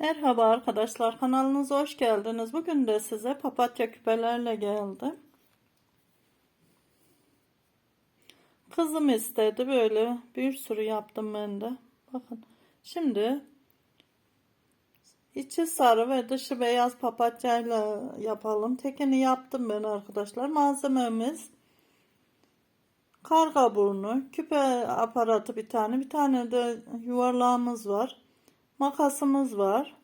Merhaba arkadaşlar kanalınıza hoş geldiniz. Bugün de size papatya küpelerle geldim. Kızım istedi böyle bir sürü yaptım ben de. Bakın şimdi içi sarı ve dışı beyaz papatyayla yapalım. Tekini yaptım ben arkadaşlar. Malzememiz karga burnu, küpe aparatı bir tane, bir tane de yuvarlağımız var. Makasımız var.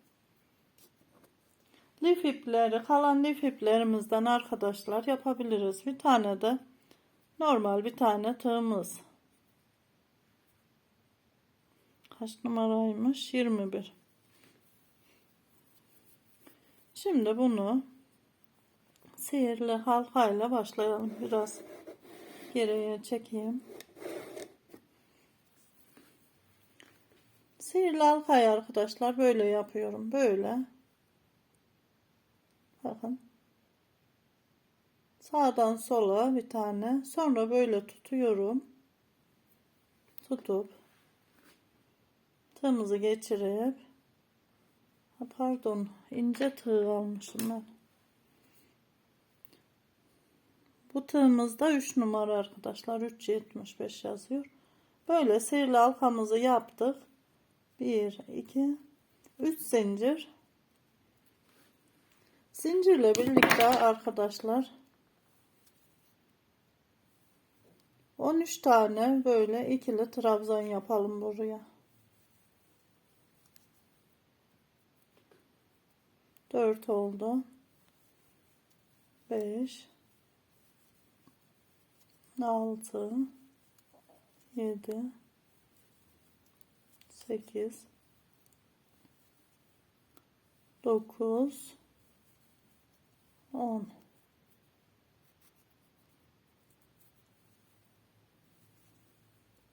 Lif ipleri, kalan lif iplerimizden arkadaşlar yapabiliriz. Bir tane de normal bir tane tığımız. Kaç numaraymış? 21. Şimdi bunu sihirli halkayla başlayalım. Biraz geriye çekeyim. Sihirli halkayı arkadaşlar böyle yapıyorum. Böyle. Bakın. Sağdan sola bir tane. Sonra böyle tutuyorum. Tutup tığımızı geçirip pardon ince tığ almışım ben. Bu tığımızda 3 numara arkadaşlar. 3.75 yazıyor. Böyle sihirli halkamızı yaptık. 1 2 3 zincir zincirle birlikte arkadaşlar. 13 tane böyle ikili trabzan yapalım buraya. 4 oldu. 5 6 7 8 9 10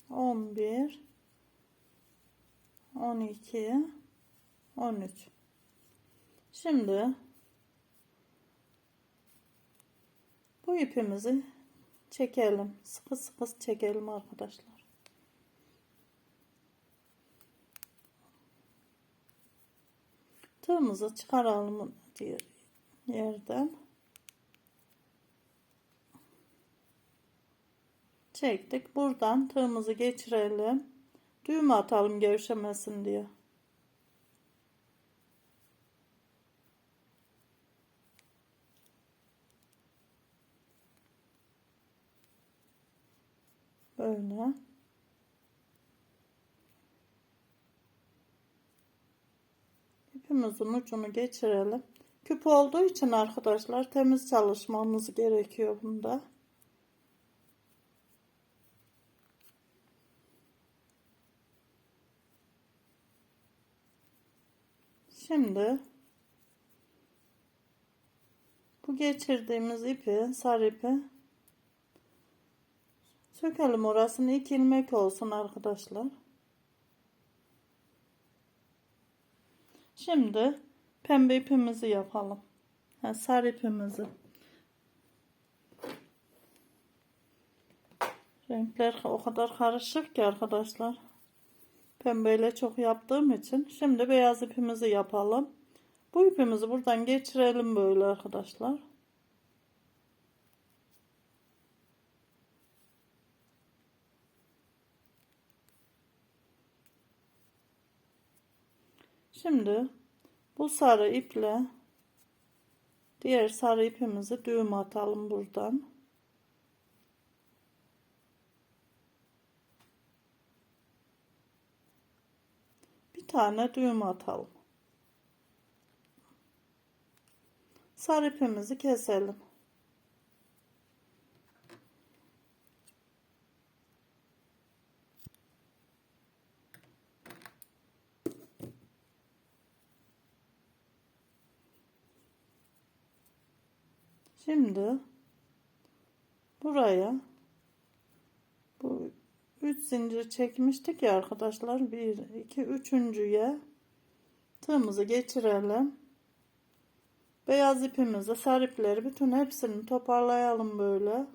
11 12 13 Şimdi bu ipimizi çekelim. Sıkı sıkı çekelim arkadaşlar. Tığımızı çıkaralım diye yerden. Çektik. Buradan tığımızı geçirelim. Düğme atalım gevşemesin diye. Böyle. İpimizin ucunu geçirelim. Küp olduğu için arkadaşlar temiz çalışmamız gerekiyor bunda. Şimdi bu geçirdiğimiz ipi, sarı ipi sökelim orasını iki ilmek olsun arkadaşlar. Şimdi pembe ipimizi yapalım. Yani sarı ipimizi. Renkler o kadar karışık ki arkadaşlar. Pembeyle çok yaptığım için. Şimdi beyaz ipimizi yapalım. Bu ipimizi buradan geçirelim böyle arkadaşlar. Şimdi bu sarı iple diğer sarı ipimizi düğüm atalım buradan. Bir tane düğüm atalım. Sarı ipimizi keselim. Şimdi buraya bu 3 zincir çekmiştik ya arkadaşlar. 1 2 üçüncüye tığımızı geçirelim. Beyaz ipimizi sarı ipleri bütün hepsini toparlayalım böyle.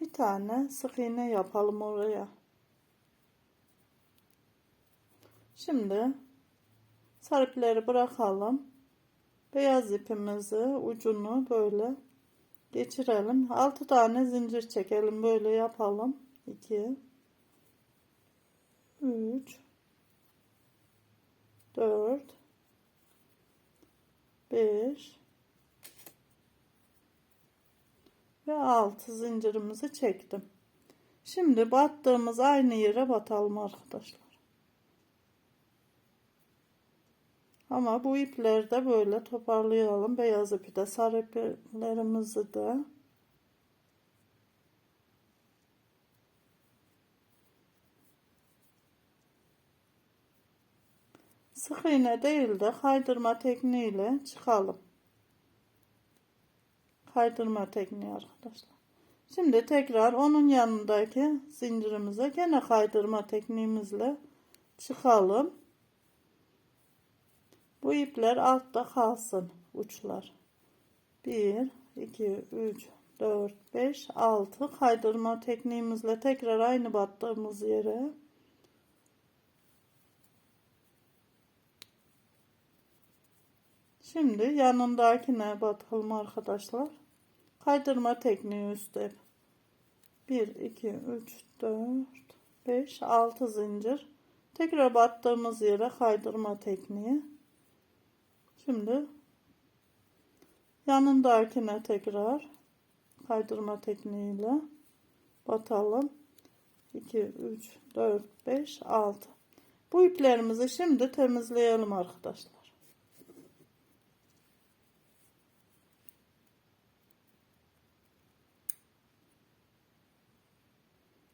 Bir tane sık iğne yapalım oraya. Şimdi sarı ipleri bırakalım. Beyaz ipimizi ucunu böyle geçirelim. 6 tane zincir çekelim. Böyle yapalım. 2 3 4 5 ve 6 zincirimizi çektim. Şimdi battığımız aynı yere batalım arkadaşlar. Ama bu ipleri de böyle toparlayalım. Beyaz ipi de sarı iplerimizi de. Sık iğne değil de kaydırma tekniğiyle çıkalım. Kaydırma tekniği arkadaşlar. Şimdi tekrar onun yanındaki zincirimize gene kaydırma tekniğimizle çıkalım. Bu ipler altta kalsın uçlar. 1 2 3 4 5 6 kaydırma tekniğimizle tekrar aynı battığımız yere Şimdi yanındakine batalım arkadaşlar. Kaydırma tekniği üstte. 1 2 3 4 5 6 zincir. Tekrar battığımız yere kaydırma tekniği. Şimdi yanındakine tekrar kaydırma tekniğiyle batalım. 2 3 4 5 6. Bu iplerimizi şimdi temizleyelim arkadaşlar.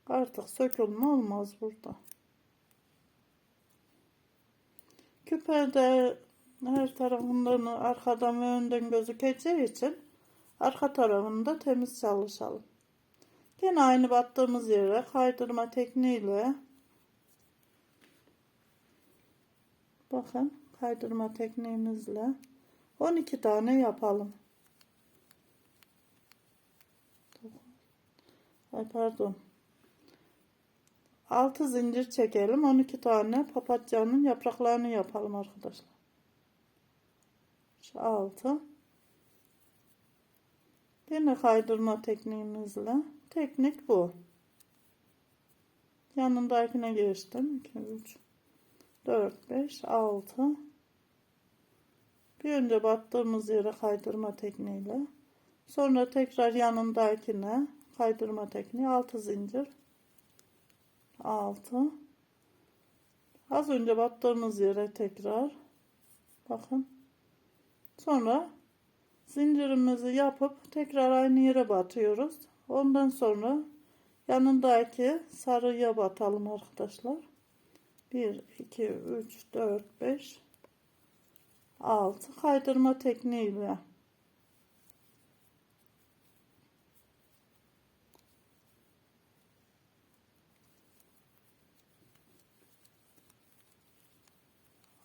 Artık sökülme olmaz burada. Küpede her tarafından arkadan ve önden gözükeceği için arka tarafında temiz çalışalım. Yine aynı battığımız yere kaydırma tekniğiyle bakın kaydırma tekniğimizle 12 tane yapalım. Ay pardon. 6 zincir çekelim. 12 tane papatyanın yapraklarını yapalım arkadaşlar. 6 Yine kaydırma tekniğimizle. Teknik bu. Yanındakine geçtim. 2, 3, 4, 5, 6. Bir önce battığımız yere kaydırma tekniğiyle. Sonra tekrar yanındakine kaydırma tekniği 6 zincir. 6 az önce battığımız yere tekrar bakın sonra zincirimizi yapıp tekrar aynı yere batıyoruz. Ondan sonra yanındaki sarıya batalım arkadaşlar. 1 2 3 4 5 6 kaydırma tekniğiyle.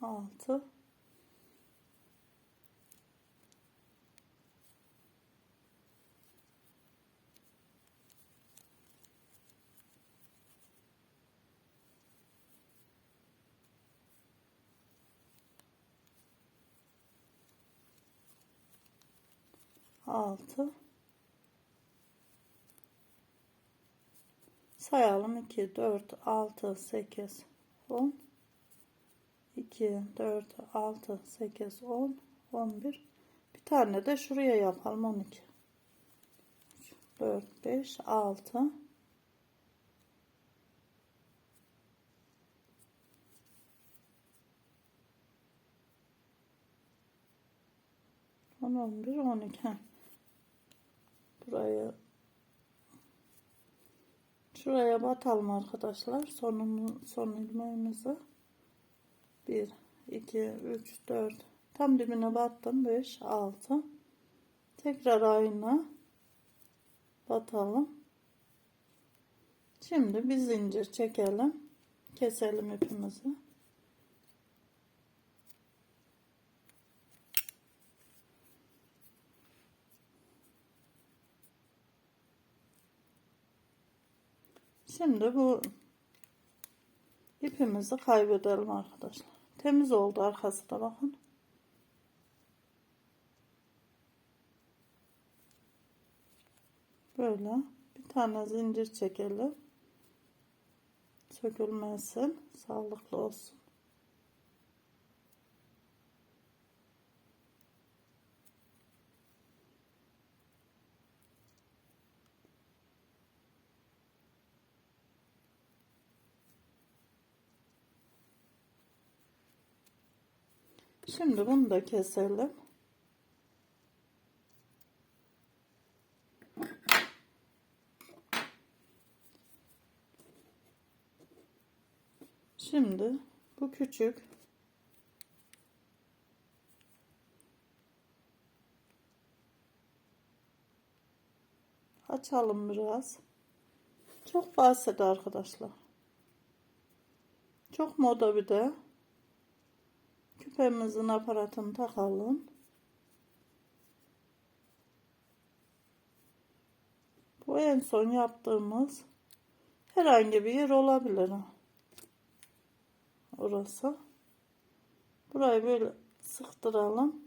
6 6 sayalım 2 4 6 8 10 2, 4, 6, 8, 10, 11. Bir tane de şuraya yapalım 12. 3, 4, 5, 6. 10, 11, 12. Buraya şuraya batalım arkadaşlar. Sonunu, son ilmeğimizi. 1 2 3 4 tam dibine battım. 5 6 tekrar aynı. Batalım. Şimdi bir zincir çekelim. Keselim ipimizi Şimdi bu ipimizi kaybedelim arkadaşlar. Temiz oldu arkası da bakın. Böyle bir tane zincir çekelim. Sökülmesin. Sağlıklı olsun. Şimdi bunu da keselim. Şimdi bu küçük açalım biraz. Çok basit arkadaşlar. Çok moda bir de. Küpemizin aparatını takalım. Bu en son yaptığımız herhangi bir yer olabilir. Orası. Burayı böyle sıktıralım.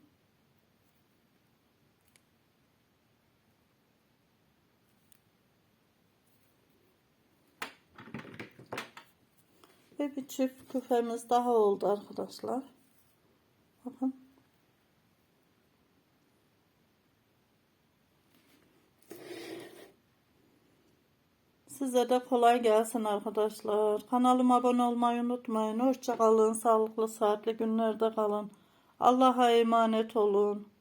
Ve bir çift küfemiz daha oldu arkadaşlar. Bakın. Size de kolay gelsin arkadaşlar. Kanalıma abone olmayı unutmayın. Hoşça kalın. Sağlıklı saatli günlerde kalın. Allah'a emanet olun.